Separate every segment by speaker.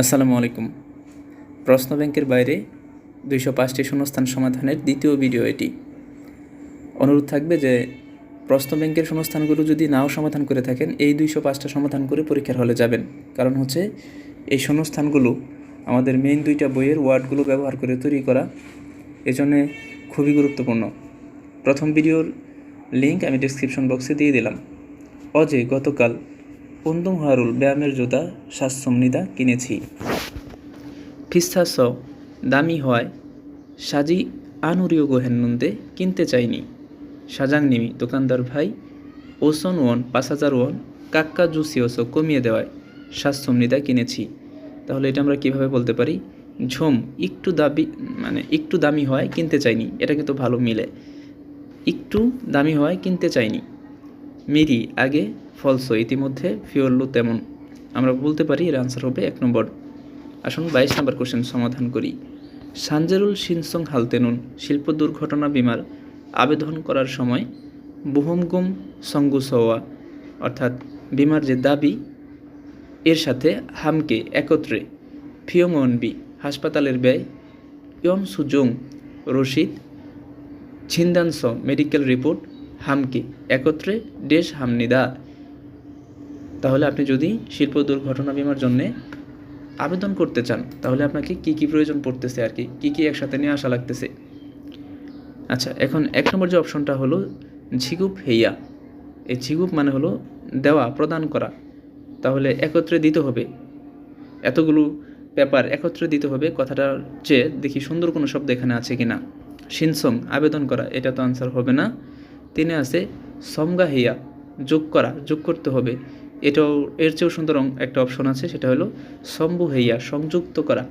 Speaker 1: আসসালামু আলাইকুম। প্রশ্ন ব্যাংকের বাইরে দুইশো পাঁচটি শূন্যস্থান সমাধানের দ্বিতীয় ভিডিও এটি। অনুরোধ থাকবে যে প্রশ্ন ব্যাংকের শূন্যস্থানগুলো যদি নাও সমাধান করে থাকেন, এই দুইশো পাঁচটা সমাধান করে পরীক্ষার হলে যাবেন। কারণ হচ্ছে এই শূন্যস্থানগুলো আমাদের মেইন দুইটা বইয়ের ওয়ার্ডগুলো ব্যবহার করে তৈরি করা এজন্যে খুবই গুরুত্বপূর্ণ। প্রথম ভিডিওর লিঙ্ক আমি ডিসক্রিপশন বক্সে দিয়ে দিলাম। অজে গতকাল পন্দুম হারুল ব্যায়ামের জুতা স্বাস্থ্যমনিদা কিনেছি। ফিস্তাস দামি হওয়ায় সাজি আনুরিয় গোহেন্নন্দে কিনতে চাইনি। সাজাং নিমি দোকানদার ভাই, ওসন ওয়ান, পাঁচ হাজার ওয়ান, কাক্কা জুসিওসো কমিয়ে দেওয়ায় স্বাস্থ্যমনিদা কিনেছি। তাহলে এটা আমরা কীভাবে বলতে পারি? ঝোম একটু দাবি মানে একটু দামি হয়, কিনতে চাইনি। এটা কিন্তু ভালো মিলে। একটু দামি হয়, কিনতে চাইনি। মিরি আগে ফলস। ইতিমধ্যে ফিওরলু তেমন। আমরা বলতে পারি এর আনসার হবে এক নম্বর। আসুন বাইশ নম্বর কোশ্চেন সমাধান করি। সানজারুল সিনসং হালতেনুন, শিল্প দুর্ঘটনা বিমার আবেদন করার সময় বুহমগুম সঙ্গু সওয়া অর্থাৎ বিমার যে দাবি, এর সাথে হামকে একত্রে ফিয়ংওয়নবি হাসপাতালের ব্যয় ইয়ন সুজং, রশিদ ছিন্দানস মেডিকেল রিপোর্ট হামকে একত্রে ডেশ হামনিদা। তাহলে আপনি যদি শিল্প দুর্ঘটনা বিমার জন্য আবেদন করতে চান, তাহলে আপনাকে কি কি প্রয়োজন পড়তেছে আর কি? কী কী একসাথে নিয়ে আসা লাগতেছে? আচ্ছা এখন এক নম্বর যে অপশনটা হলো ঝিগুপ হেইয়া। এই ঝিগুপ মানে হলো দেওয়া, প্রদান করা। তাহলে একত্রে দিতে হবে। এতগুলো পেপার একত্রে দিতে হবে কথাটা চেয়ে দেখি সুন্দর কোনো শব্দ এখানে আছে কি না সিনসং, আবেদন করা, এটা তো আনসার হবে না। তিনে আছে, সমগা হেয়া যোগ করা, যোগ করতে হবে। এটাও এর চেয়েও সুন্দর একটা অপশন আছে, সেটা হলো সম্ভু হেয়া সংযুক্ত করা।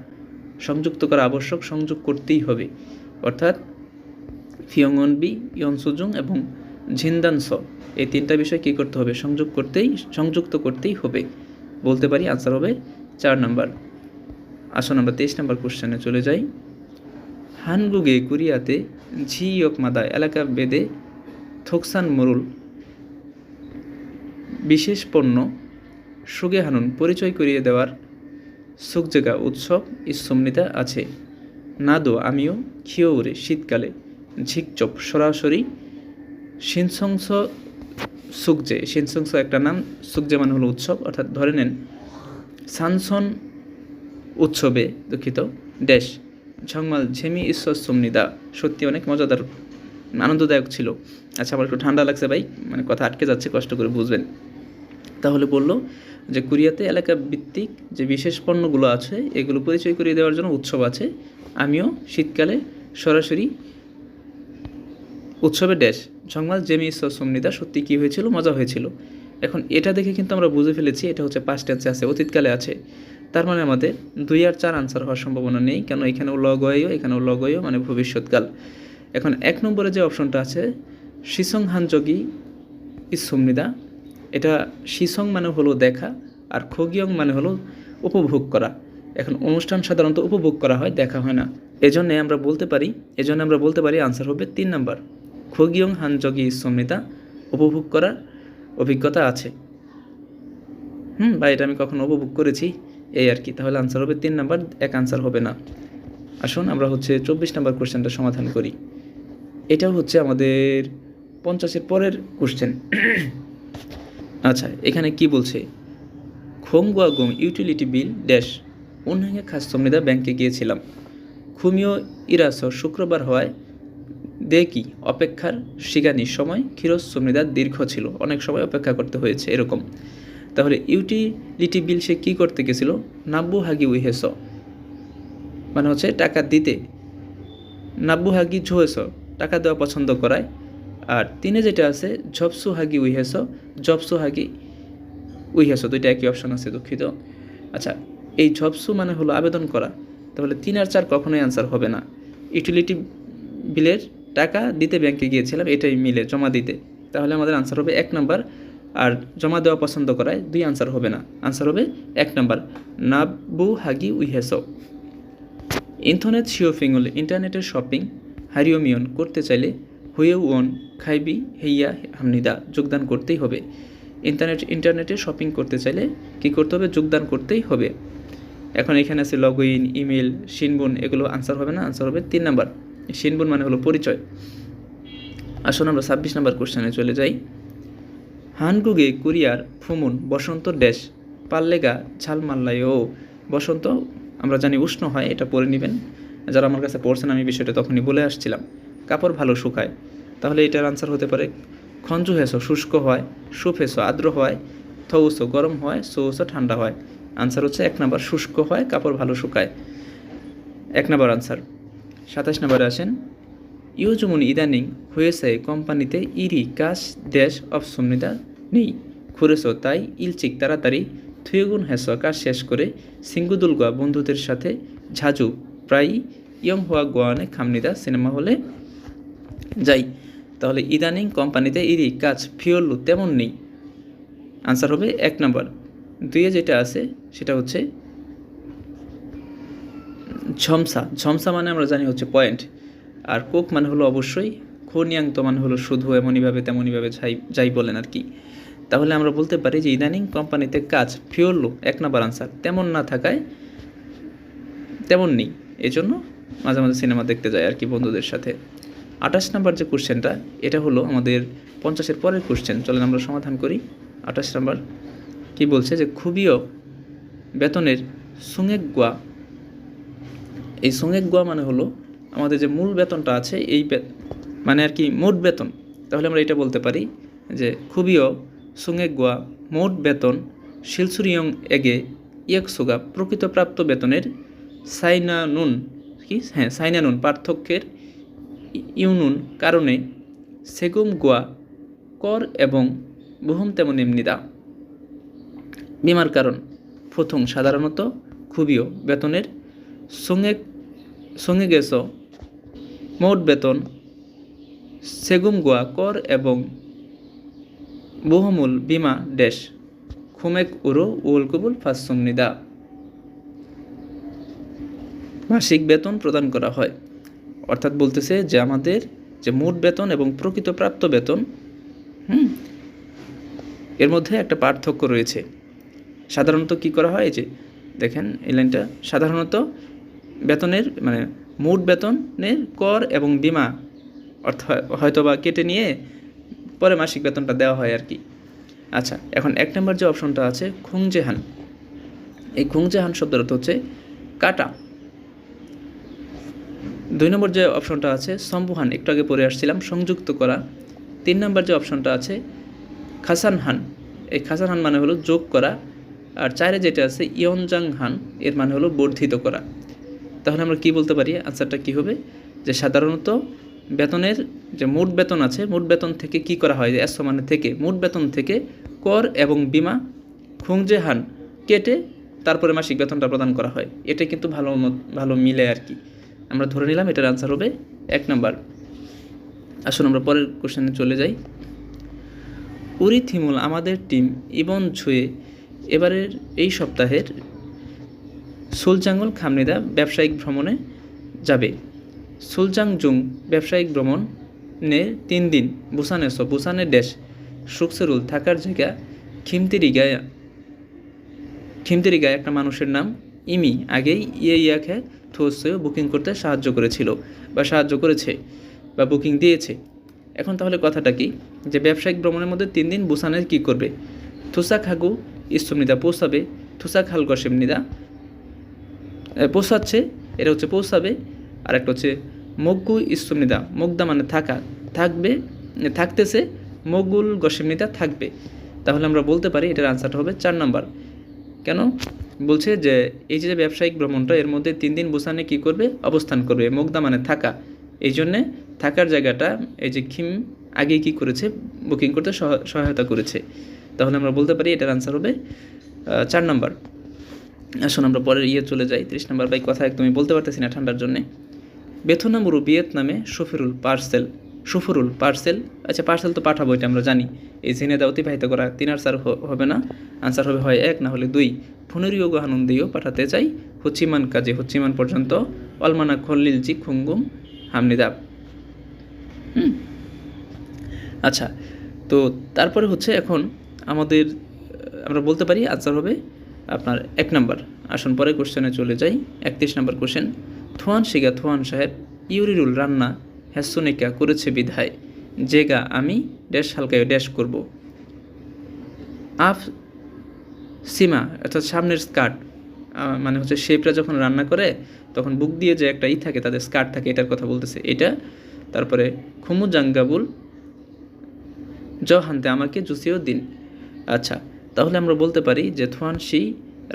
Speaker 1: সংযুক্ত করা আবশ্যক, সংযোগ করতেই হবে। অর্থাৎ ফিয়ংনবি ইয়নসুজুং এবং ঝিন্দানস এই তিনটা বিষয় কী করতে হবে? সংযোগ করতেই, সংযুক্ত করতেই হবে। বলতে পারি আনসার হবে চার নম্বর। আসুন আমরা তেইশ নাম্বার কোশ্চেনে চলে যাই। হানগুগে কোরিয়াতে ঝি ইয়কমাদা এলাকা বেদে থোকসান মরুল বিশেষ পণ্য সুগে হানুন পরিচয় করিয়ে দেওয়ার সুকজেগা উৎসব ইসমনিতা আছে। নাদো, আমিও খিওরে শীতকালে ঝিকচপ, সরাসরি সিনসংস সুকজে সিনসংস একটা নাম সুকজে মানে হলো উৎসব, অর্থাৎ ধরে নেন সানসন উৎসবে দুঃখিত ড্যাশ ঝংমাল, ঝেমি, ঈশ্বর, সমনিদা, সত্যি অনেক মজাদার, আনন্দদায়ক ছিল। আচ্ছা আমার একটু ঠান্ডা লাগছে ভাই মানে কথা আটকে যাচ্ছে, কষ্ট করে বুঝবেন। তাহলে বলল যে কোরিয়াতে এলাকা ভিত্তিক যে বিশেষ পণ্যগুলো আছে, এগুলো পরিচয় করিয়ে দেওয়ার জন্য উৎসব আছে। আমিও শীতকালে সরাসরি উৎসবের ড্যাশ। ঝংমাল, জেমি সমনিদা, সত্যি কী হয়েছিল? মজা হয়েছিল। এখন এটা দেখে কিন্তু আমরা বুঝে ফেলেছি, এটা হচ্ছে পাস্ট টেন্সে আছে, অতীতকালে আছে। তার মানে আমাদের দুই আর চার আনসার হওয়ার সম্ভাবনা নেই, কেন এখানেও লগয়ও এখানেও লগয়ও মানে ভবিষ্যৎকাল। এখন এক নম্বরে যে অপশনটা আছে শিসং হানযোগী ইসমনিদা এটা শিসং মানে হলো দেখা আর খগিয়ং মানে হলো উপভোগ করা। এখন অনুষ্ঠান সাধারণত উপভোগ করা হয়, দেখা হয় না। এজন্যে আমরা বলতে পারি, এজন্য আমরা বলতে পারি আনসার হবে তিন নাম্বার। খগিয়ং হানযোগী ইসমনিদা উপভোগ করার অভিজ্ঞতা আছে। হুম বা এটা আমি কখনো উপভোগ করেছি, এই আর কি। তাহলে আনসার হবে তিন নাম্বার, এক আনসার হবে না। আসুন, আমরা হচ্ছে চব্বিশ নাম্বার কোশ্চেনটা সমাধান করি। এটাও হচ্ছে আমাদের পঞ্চাশের পরের কোশ্চেন আচ্ছা এখানে কি বলছে? খোমগুয়া গোম ইউটিলিটি বিল ড্যাশ উন্নয়নে খাস সমৃদ্ধা ব্যাংকে গিয়েছিলাম। খুমিও ইরাস শুক্রবার হওয়ায় দেখি অপেক্ষার শিগানির সময় ক্ষীরস সমৃদ্ধা দীর্ঘ ছিল, অনেক সময় অপেক্ষা করতে হয়েছে এরকম। তাহলে ইউটিলিটি বিল সে কী করতে গেছিল? নাব্বু হাগি উইহেস মানে হচ্ছে টাকা দিতে। নাব্বু হাগি ঝোয়েস, টাকা দেওয়া পছন্দ করায়। আর তিনে যেটা আছে ঝপসু হাগি উইহেস জপসু হাগি উইহেস দুইটা একই অপশন আছে দুঃখিত। আচ্ছা এই ঝপসু মানে হলো আবেদন করা। তাহলে তিন আর চার কখনোই আনসার হবে না। ইউটিলিটি বিলের টাকা দিতে ব্যাংকে গিয়েছিলাম, এটাই মিলে জমা দিতে। তাহলে আমাদের আনসার হবে এক নাম্বার। আর জমা দেওয়া পছন্দ করায় দুই আনসার হবে না। আনসার হবে এক নাম্বার নাব্বু হাগি উইহেস ইন্টারনেট শিওফিংল ইন্টারনেটের শপিং হারিওমিয়ন করতে চাইলে হুয়ে ওয়ন খাইবি, হেইয়া, হামনিদা, যোগদান করতেই হবে। ইন্টারনেট, ইন্টারনেটে শপিং করতে চাইলে কি করতে হবে? যোগদান করতেই হবে। এখন এখানে আছে লগ ইন ইমেল সিনবুন এগুলো আনসার হবে না? আনসার হবে তিন নাম্বার। সিনবুন মানে হলো পরিচয়। আসুন আমরা ছাব্বিশ নাম্বার কোশ্চেনে চলে যাই। হানগুগে, কুরিয়ার, ফুমুন, বসন্ত ড্যাশ, পাল্লেগা ও বসন্ত, আমরা জানি উষ্ণ হয়, এটা পরে নেবেন। যারা আমার কাছে পড়ছেন, আমি বিষয়টা তখনই বলে আসছিলাম। কাপড় ভালো শুকায়। তাহলে এটার আনসার হতে পারে, খঞ্জু হেসো, শুষ্ক হয়, সুপ হেসো, আর্দ্র হয়, থৌসো, গরম হয়, সৌসো, ঠান্ডা হয়। আনসার হচ্ছে এক নাম্বার, শুষ্ক হয়, কাপড় ভালো শুকায়। এক নাম্বার আনসার সাতাশ নম্বরে আসেন, ইউজুমুন ইদানিং হয়েছে কোম্পানিতে ইরি কাশ দেশ অপসমনিতা নেই, খুরেছ, তাই ইলচিক তাড়াতাড়ি থুয়েগুন হেস, কাজ শেষ করে সিঙ্গুদুল গোয়া বন্ধুদের সাথে ঝাজু প্রায় ইয়ং হওয়া গোয়ানে খামনিদা সিনেমা হলে যাই। তাহলে ইদানিং কোম্পানিতে ইরি কাজ ফিওল্লু তেমন নেই। আনসার হবে এক নম্বর। দুইয়ে যেটা আছে, সেটা হচ্ছে ঝমসা। ঝমসা মানে আমরা জানি হচ্ছে পয়েন্ট। আর কোক মানে হলো অবশ্যই খনিয়াংত মানে হলো শুধু এমনইভাবে তেমনইভাবে যাই যাই বলেন আর কি। তাহলে আমরা বলতে পারি যে ইদানিং কোম্পানিতে কাজ ফিওরলো এক নাম্বার আনসার। তেমন না থাকায় তেমন নেই। এজন্য মাঝে মাঝে সিনেমা দেখতে যায় আর কি বন্ধুদের সাথে। আঠাশ নাম্বার যে কোশ্চেনটা, এটা হলো আমাদের পঞ্চাশের পরের কোশ্চেন। চলেন আমরা সমাধান করি। আঠাশ নাম্বার, কি বলছে যে খুবইও বেতনের সুঙেক গোয়া। এই সঙ্গেক গোয়া মানে হলো আমাদের যে মূল বেতনটা আছে, এই মানে আর কি মোট বেতন। তাহলে আমরা এটা বলতে পারি যে খুবইও সঙ্গেক গোয়া মোট বেতন শিলসুরিয়ং এগে ইয়ক সুগা প্রকৃত প্রাপ্ত বেতনের সাইনানুন কি? হ্যাঁ সাইনানুন পার্থক্যের ইউনুন কারণে সেগুম গোয়া, কর এবং বহুম তেমন এমনিদা বিমার কারণ প্রথম সাধারণত খুবিও বেতনের সঙ্গে সঙ্গে গেছ। মোট বেতন সেগুম গোয়া, কর এবং বহুমূল বিমা ড্যাশ খুমেক উরো উল কবুল ফাঁসনিদা মাসিক বেতন প্রদান করা হয়। অর্থাৎ বলতেছে যে আমাদের যে মোট বেতন এবং প্রকৃত প্রাপ্ত বেতন, হুম, এর মধ্যে একটা পার্থক্য রয়েছে। সাধারণত কি করা হয় যে, দেখেন এই লাইনটা, সাধারণত বেতনের মানে মোট বেতনের কর এবং বিমা অর্থাৎ হয়তো বা কেটে নিয়ে পরে মাসিক বেতনটা দেওয়া হয় আর কি। আচ্ছা এখন এক নম্বর যে অপশনটা আছে, খুংজেহান। এই খুংজেহান অর্থ হচ্ছে কাটা। দুই নম্বর যে অপশনটা আছে সম্বুহান একটু আগে পড়ে আসছিলাম, সংযুক্ত করা। তিন নম্বর যে অপশনটা আছে খাসান হান এই খাসান হান মানে হলো যোগ করা, আর চারে যেটা আছে ইয়নজাং হান এর মানে হলো বর্ধিত করা। তাহলে আমরা কি বলতে পারি? আনসারটা কি হবে? যে সাধারণত বেতনের যে মোট বেতন আছে, মোট বেতন থেকে কি করা হয়? একশো মানে থেকে, মোট বেতন থেকে কর এবং বিমা খুংজে হান কেটে তারপরে মাসিক বেতনটা প্রদান করা হয়। এটা কিন্তু ভালো ভালো মিলে আর কি। আমরা ধরে নিলাম এটার আনসার হবে এক নাম্বার আসুন আমরা পরের কোশ্চেনে চলে যাই। উরি থিমুল আমাদের টিম ইবন ছুঁয়ে এবারের এই সপ্তাহের সুলজাঙ্গল খামনিদা ব্যবসায়িক ভ্রমণে যাবে। সুলজাংজুং ব্যবসায়িক ভ্রমণে তিন দিন বুসানেস বুসানের দেশ সুকসেরুল থাকার জায়গা, খিমতিরিগায় খিমতিরিগায় একটা মানুষের নাম ইমি, আগেই ইয়ে ইয়াকে থোসেও বুকিং করতে সাহায্য করেছিল বা সাহায্য করেছে বা বুকিং দিয়েছে। এখন তাহলে কথাটা কি? যে ব্যবসায়িক ভ্রমণের মধ্যে তিন দিন বুসানে কি করবে? থুসা খাগু ইস্তমনিদা পৌঁছাবে থুসা খাল গসেমনিদা এ, পৌঁছাচ্ছে এটা হচ্ছে পৌঁছাবে আর একটা হচ্ছে মগ্গু ইস্তমনিদা মুগদা মানে থাকা থাকবে থাকতেছে মগুল গসেমনিদা থাকবে। তাহলে আমরা বলতে পারি এটার আনসারটা হবে চার নাম্বার। কেন? বলছে যে, এই যে ব্যবসায়িক ভ্রমণটা, এর মধ্যে তিন দিন বুসানে কি করবে? অবস্থান করবে মুগদা মানে থাকা। এই জন্যে থাকার জায়গাটা, এই যে খিম আগে কি করেছে? বুকিং করতে সহ- সহায়তা করেছে। তাহলে আমরা বলতে পারি এটার আনসার হবে চার নম্বর। আসুন আমরা পরের ইয়ে চলে যাই, ত্রিশ নাম্বার বাই কথা একদমই বলতে পারতেছি না ঠান্ডার জন্যে। বেথনামুরু ভিয়েতনামে সফিরুল পার্সেল সফরুল পার্সেল আচ্ছা পার্সেল তো পাঠাবো, এটা আমরা জানি। এই জেনেদা অতিবাহিত করা, তিন আনসার হবে না। আনসার হবে হয় এক, না হলে দুই। ফুনেরিও গহানন্দিও পাঠাতে চাই হচ্চিমান কাজে। হচ্চিমান পর্যন্ত, অলমানা খল্লিলজি খুঙ্গুম, হামনিদাব। হুম। আচ্ছা তো তারপরে হচ্ছে এখন আমাদের, আমরা বলতে পারি আনসার হবে আপনার এক নাম্বার। আসুন পরে কোশ্চেনে চলে যাই। একত্রিশ নাম্বার কোশ্চেন থোয়ান শিগা থোয়ান সাহেব ইউরিরুল রান্না হ্যাসোনিকা করেছে বিধায়। জেগা আমি ড্যাশ হালকায় ড্যাশ করব। আফ সীমা, অর্থাৎ সামনের স্কার্ট মানে হচ্ছে শেপরা যখন রান্না করে, তখন বুক দিয়ে যে একটা ই থাকে, তাদের স্কার্ট থাকে, এটার কথা বলতেছে। এটা, তারপরে খুমু জাঙ্গাবুল জ হানতে আমাকে জুসিও দিন। আচ্ছা তাহলে আমরা বলতে পারি যে থোয়ান সি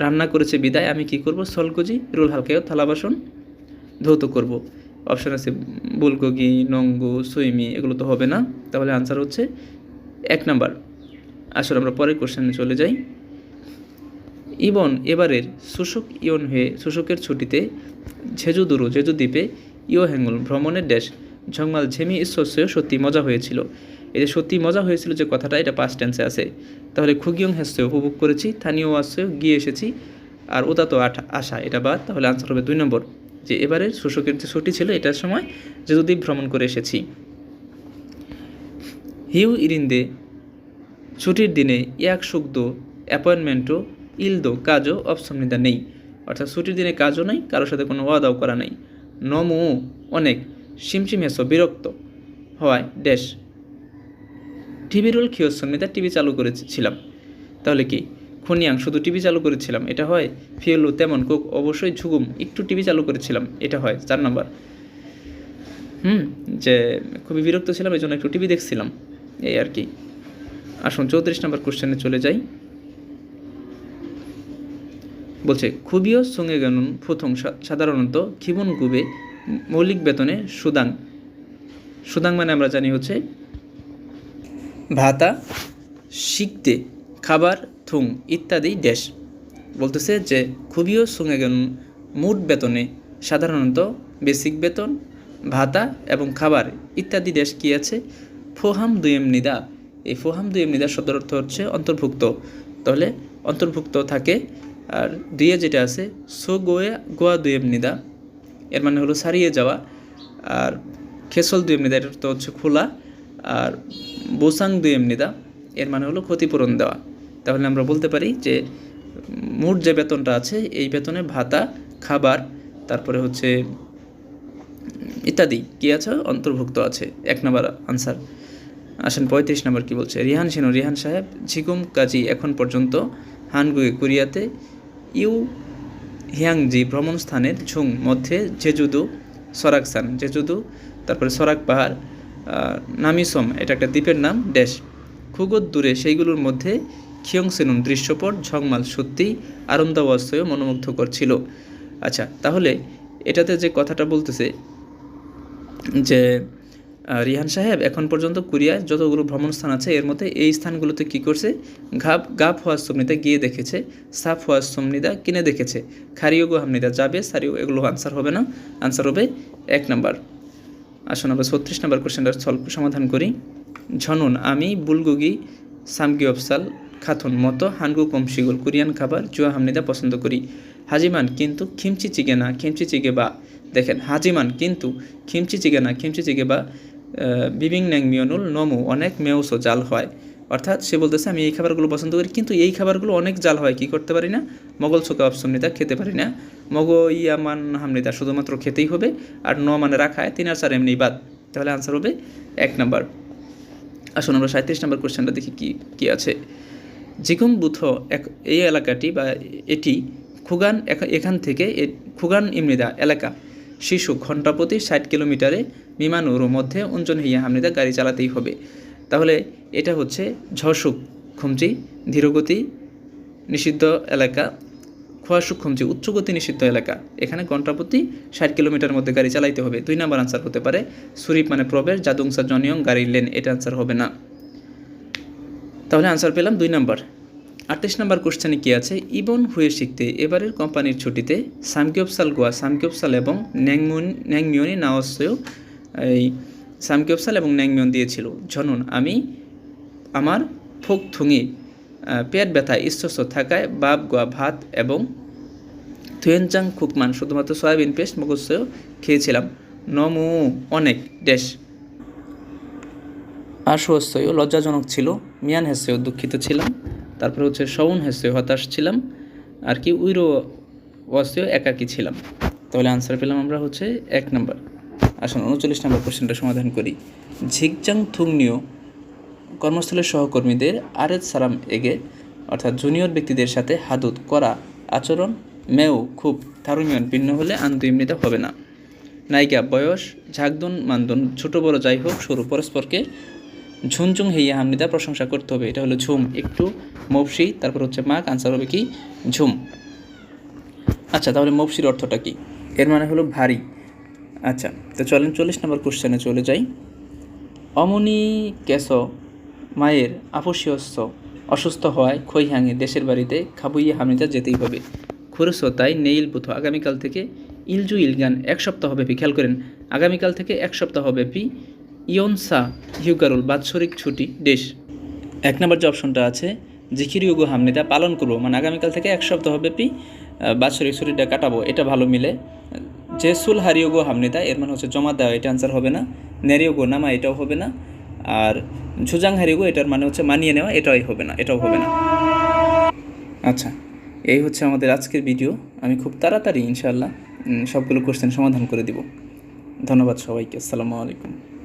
Speaker 1: রান্না করেছে বিদায়, আমি কি করব? সলকুজি রুল হালকায় থালা বাসন, ধৌত করব। অপশন আছে বুলকগি নঙ্গু, সুইমি, এগুলো তো হবে না। তাহলে আনসার হচ্ছে এক নাম্বার। আসলে আমরা পরের কোশ্চেনে চলে যাই। ইবন এবারের শুশক ইয়ন হয়ে শুশকের ছুটিতে ঝেজু দুরু জেজু দ্বীপে ইয় হ্যাঙ্গুল ভ্রমণের দেশ ঝংমাল ঝেমি ঈশ্বর সত্যি মজা হয়েছিল। এই যে সত্যি মজা হয়েছিল যে কথাটা, এটা পাস্ট টেন্সে আছে। তাহলে খুগিয়ং হ্যাসে উপভোগ করেছি স্থানীয় আসছে গিয়ে এসেছি, আর ওটা তো আশা, এটা বাদ, তাহলে আনসার হবে দুই নম্বর, যে এবারের শোষকের যে ছুটি ছিল, এটার সময় জেজু দ্বীপ ভ্রমণ করে এসেছি। হিউ ইরিন্দে, ছুটির দিনে এক সুখদো অ্যাপয়েন্টমেন্টও ইলদো, কাজও অপশনিদা নেই। অর্থাৎ ছুটির দিনে কাজও নাই, কারোর সাথে কোনো ওয়াদাও করা নেই। নমো, অনেক সিমসিম হেসো, বিরক্ত হওয়ায় ড্যাশ টিভিরুল খিয়সন্মিতা টিভি চালু করেছিলাম। তাহলে কি? খুনিয়াং, শুধু টিভি চালু করেছিলাম, এটা হয়? ফিয়েলু, তেমন, কোক, অবশ্যই ঝুগুম, একটু টিভি চালু করেছিলাম, এটা হয়, চার নম্বর। হুম, যে খুবই বিরক্ত ছিলাম এই জন্য একটু টিভি দেখছিলাম, এই আর কি। আসুন, চৌত্রিশ নম্বর কোশ্চেনে চলে যাই। বলছে খুবিও সঙ্গে গেনুন প্রথম সাধারণত খিবন গুবে মৌলিক বেতনে সুদাং সুদাং মানে আমরা জানি হচ্ছে ভাতা, শিখতে, খাবার, থুং ইত্যাদি দেশ। বলতেছে যে খুবিও সঙ্গে গেনুন মোট বেতনে সাধারণত বেসিক বেতন, ভাতা এবং খাবার ইত্যাদি দেশ কী আছে? ফোহাম দুয়েম নিদা। এই ফোহাম দুয়েম নিদা শব্দের অর্থ হচ্ছে অন্তর্ভুক্ত। তাহলে অন্তর্ভুক্ত থাকে আর দুইয়ে যেটা আছে, সো গোয়ে, গোয়া দুয়েম নিদা। এর মানে হলো সারিয়ে যাওয়া। আর খেসল দুয়েম নিদা এর অর্থ হচ্ছে খোলা। আর বোসাং দুয়েম নিদা, এর মানে হলো ক্ষতিপূরণ দেওয়া। তাহলে আমরা বলতে পারি যে, মোট যে বেতনটা আছে, এই বেতনে ভাতা, খাবার, তারপরে হচ্ছে ইত্যাদি কী আছে? অন্তর্ভুক্ত আছে। এক নম্বর আনসার। আসেন পঁয়ত্রিশ নম্বর কি বলছে? রিহান সিনো, রিহান সাহেব ঝিগুম কাজী এখন পর্যন্ত হানগুয়ে, কোরিয়াতে ইউ হিয়াংজি ভ্রমণ স্থানের ঝুং মধ্যে জেজুদু সরাকসান। জেজুদু, তারপরে সরাক পাহাড় নামিসম, এটা একটা দ্বীপের নাম ড্যাশ খুগত দূরে সেইগুলোর মধ্যে খিয়ং সেনুন দৃশ্যপট, ঝংমাল সত্যি আরামদাবাস্তয় মনোমুগ্ধকর ছিল। আচ্ছা তাহলে এটাতে যে কথাটা বলতেছে যে রিহান সাহেব, এখন পর্যন্ত কোরিয়ায় যতগুলো ভ্রমণ স্থান আছে, এর মধ্যে এই স্থানগুলোতে কী করছে? ঘাপ গাপ হওয়া সমনিদা গিয়ে দেখেছে সাফ হওয়া সমনিদা কিনে দেখেছে। খারিওগো হামনিদা যাবে, সারিও এগুলো আনসার হবে না। আনসার হবে এক নাম্বার। আসুন আমরা ছত্রিশ নাম্বার কোশ্চেনটার সলভ সমাধান করি। ঝনুন, আমি বুলগুগি, সামগি অফসাল, খাতুন মতো হানগু কমশিগুল কোরিয়ান খাবার জুয়া হামনিদা পছন্দ করি। হাজিমান, কিন্তু খিমচি চিগে না, খিমচি চিগে বা। দেখেন, হাজিমান, কিন্তু খিমচি চিগে না, খিমচি চিগে বা। বিবিং ন্যাং মিয়নুল নমু, অনেক মেউসো জাল হয়। অর্থাৎ সে বলতেছে, আমি এই খাবারগুলো পছন্দ করি, কিন্তু এই খাবারগুলো অনেক জাল হয়, কি করতে পারি না? মগল ছোকা অপশনিতা খেতে পারি না। মগ ইয়ামান হামনিতা শুধুমাত্র খেতেই হবে, আর ন মানে রাখায় তিন আর চার এমনি বাদ। তাহলে আনসার হবে এক নাম্বার। আসুন আমরা সাঁত্রিশ নম্বর কোশ্চেনটা দেখি কি কি আছে। জিকুম বুথ এক, এই এলাকাটি বা এটি খুগান এখান থেকে খুগান ইমরিদা এলাকা। শিশু ঘন্টাপ্রতি ষাট কিলোমিটারে বিমানুর মধ্যে অঞ্জন হিয়া হামনিদা গাড়ি চালাতেই হবে। তাহলে এটা হচ্ছে ঝসুক খুমচি, ধীরগতি নিষিদ্ধ এলাকা, খোয়াসুক খুমচি, উচ্চগতি নিষিদ্ধ এলাকা। এখানে ঘন্টাপ্রতি ষাট কিলোমিটার মধ্যে গাড়ি চালাইতে হবে। দুই নাম্বার আনসার হতে পারে সুরিপ মানে প্রবেশ, জাদুংসা জনিয়ং গাড়ির লেন এটা আনসার হবে না। তাহলে আনসার পেলাম দুই নাম্বার। আটত্রিশ নম্বর কোশ্চেনে কী আছে? ইবন হুয়ে শিখতে এবারের কোম্পানির ছুটিতে সামকিয়পসাল গোয়া সামকিয়পসাল এবং ন্যাংমিয়ন ন্যাংমিয়নি নাওয়াসেও এই সামকিয়পসাল এবং ন্যাংমিয়ন দিয়েছিল। ঝনুন আমি আমার ফোক থুঙে পেট ব্যথা ইস্তস্ত থাকায় বাপ গোয়া ভাত এবং থুয়েনচাং খুকমান শুধুমাত্র সয়াবিন পেস্ট মগজেও খেয়েছিলাম। নমু, অনেক ড্যাশ আশ্বস্তয় লজ্জাজনক ছিল মিয়ান হেসেও দুঃখিত ছিলাম। তারপরে হচ্ছে সউন হেসেও হতাশ ছিলাম, আর কি উইরো ওয়াসেও একাকী ছিলাম। তাহলে আনসার পেলাম আমরা হচ্ছে এক নম্বর আসুন, উনচল্লিশ নম্বর কোশ্চেনটা সমাধান করি। ঝিকজাং থুংনিও কর্মস্থলের সহকর্মীদের আরেদ সালাম এগে, অর্থাৎ জুনিয়র ব্যক্তিদের সাথে হাদুত করা আচরণ মেও খুব তারুমিয়ন ভিন্ন হলে আন্তরিমনিতা হবে না। নায়িকা বয়স, ঝাকদন মানদন, ছোট বড় যাই হোক, সরু পরস্পরকে ঝুনঝুং হেইয়া হামনিদা প্রশংসা করতে হবে। এটা হলো ঝুম, একটু মৌসি তারপর হচ্ছে মাক আনসার হবে কি? ঝুম। আচ্ছা তাহলে মৌসির অর্থটা কি? এর মানে হলো ভারী। আচ্ছা তো চলেন চল্লিশ নম্বর কোশ্চেনে চলে যাই। অমনি কেস মায়ের আপসীয়স্য অসুস্থ হওয়ায় খৈহাঙে দেশের বাড়িতে, খাবুইয়ে হামিদা যেতেই হবে। খুরস তাই নেইল বুথ আগামীকাল থেকে ইলজু ইলগান এক সপ্তাহ ব্যাপী। খেয়াল করেন, আগামীকাল থেকে এক সপ্তাহ ব্যাপী ইয়নসা হিউকারুল বাৎসরিক ছুটি, দেশ। এক নম্বর যে অপশনটা আছে জিখিরিউগো হামনিদা পালন করব। মানে আগামীকাল থেকে এক সপ্তাহ ব্যাপী আহ, বাৎসরিক ছুটিটা কাটাবো। এটা ভালো মিলে। যে সুল হারিয়োগো হামনিদা এর মানে হচ্ছে জমা দেওয়া এটা আনসার হবে না। নেরিয়োগো নামা এটাও হবে না। আর ঝুজাং হারিয়োগো এটার মানে হচ্ছে মানিয়ে নেওয়া এটাই হবে না এটাও হবে না। আচ্ছা এই হচ্ছে আমাদের আজকের ভিডিও আমি খুব তাড়াতাড়ি ইনশাআল্লাহ সবগুলো কোশ্চেন সমাধান করে দিব। ধন্যবাদ সবাইকে আসসালামু আলাইকুম।